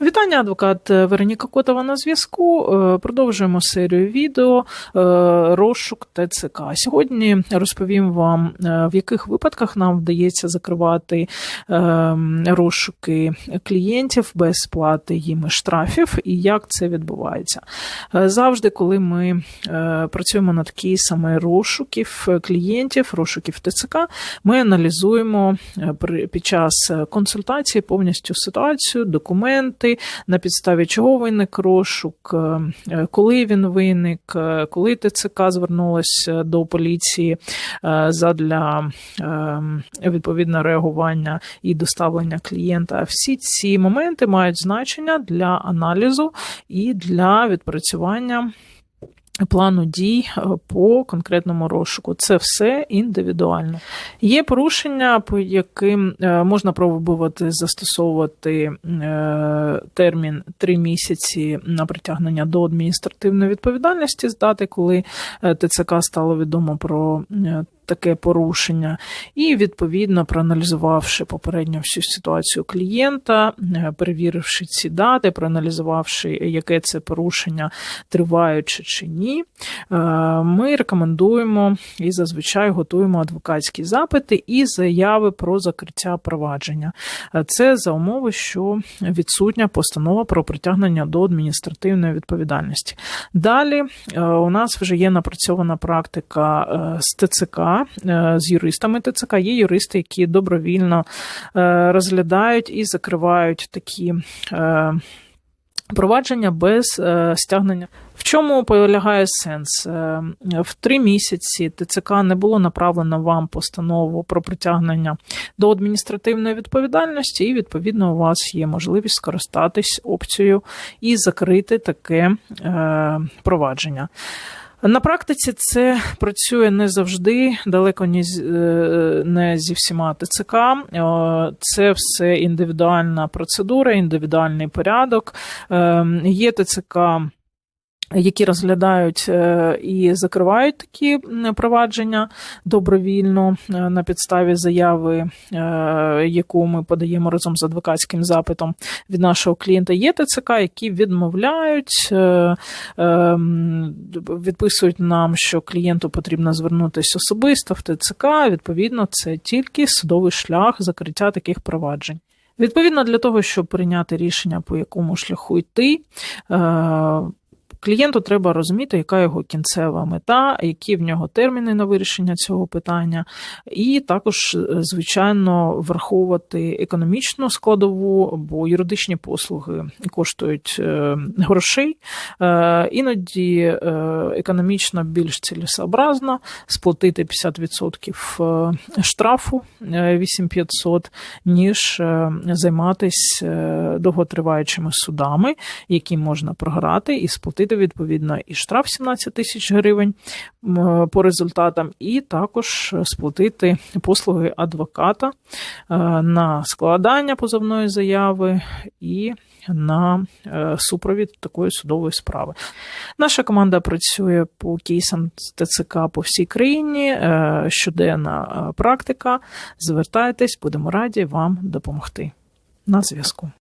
Вітання, адвокат Вероніка Котова на зв'язку. Е, Продовжуємо серію відео е, розшук ТЦК. Сьогодні розповім вам, е, в яких випадках нам вдається закривати е, розшуки клієнтів без сплати їм штрафів і як це відбувається. Е, Завжди, коли ми е, працюємо над кейсами розшуків клієнтів, розшуків ТЦК, ми аналізуємо е, під час консультації повністю ситуацію, документи, на підставі чого виник розшук, е, е, коли він виник, е, коли ТЦК звернулася до поліції задля відповідного реагування і доставлення клієнта. Всі ці моменти мають значення для аналізу і для відпрацювання. Плану дій е, по конкретному розшуку це все індивідуально. Є порушення, по яким е, можна пробувати застосовувати е, термін три місяці на притягнення до адміністративної відповідальності з дати, коли ТЦК стало відомо про таке порушення, і відповідно проаналізувавши попередньо всю ситуацію клієнта, е, перевіривши ці дати, проаналізувавши, яке це порушення триваюче чи ні, е, ми рекомендуємо і зазвичай готуємо адвокатські запити і заяви про закриття провадження. Е, Це за умови, що відсутня постанова про притягнення до адміністративної відповідальності. Далі у нас вже є напрацьована практика з ТЦК, з юристами ТЦК. Є юристи, які добровільно е, розглядають і закривають такі. е, Провадження без е, стягнення. В чому полягає сенс? Е, В три місяці ТЦК не було направлено вам постанову про притягнення до адміністративної відповідальності, і відповідно у вас є можливість скористатись опцією і закрити таке е, провадження. На практиці це працює не завжди, далеко е, не зі всіма ТЦК. Е, Це все індивідуальна процедура, індивідуальний порядок. Е, Є ТЦК. Які розглядають е, і закривають такі провадження добровільно е, на підставі заяви, е, яку ми подаємо разом з адвокатським запитом від нашого клієнта. Є ТЦК, які відмовляють, ем, відписують нам, що клієнту потрібно звернутися особисто в ТЦК. Відповідно, це тільки судовий шлях закриття таких проваджень. Відповідно, для того, щоб прийняти рішення, по якому шляху йти. Клієнту треба розуміти, яка його кінцева мета, які в нього терміни на вирішення цього питання, і також, е, звичайно, враховувати економічну складову, бо юридичні послуги коштують е, грошей. Е, Іноді економічно більш цілесообразно сплатити 50% е, штрафу е, 8500, ніж займатися довготриваючими судами, які можна програти і сплатити відповідно і штраф 17 тисяч гривень по результатам, і також сплатити послуги адвоката е, на складання позовної заяви і на е, супровід такої судової справи. Наша команда працює по кейсам ТЦК по всій країні. е, Щоденна практика. Звертайтесь, будемо раді вам допомогти. На зв'язку.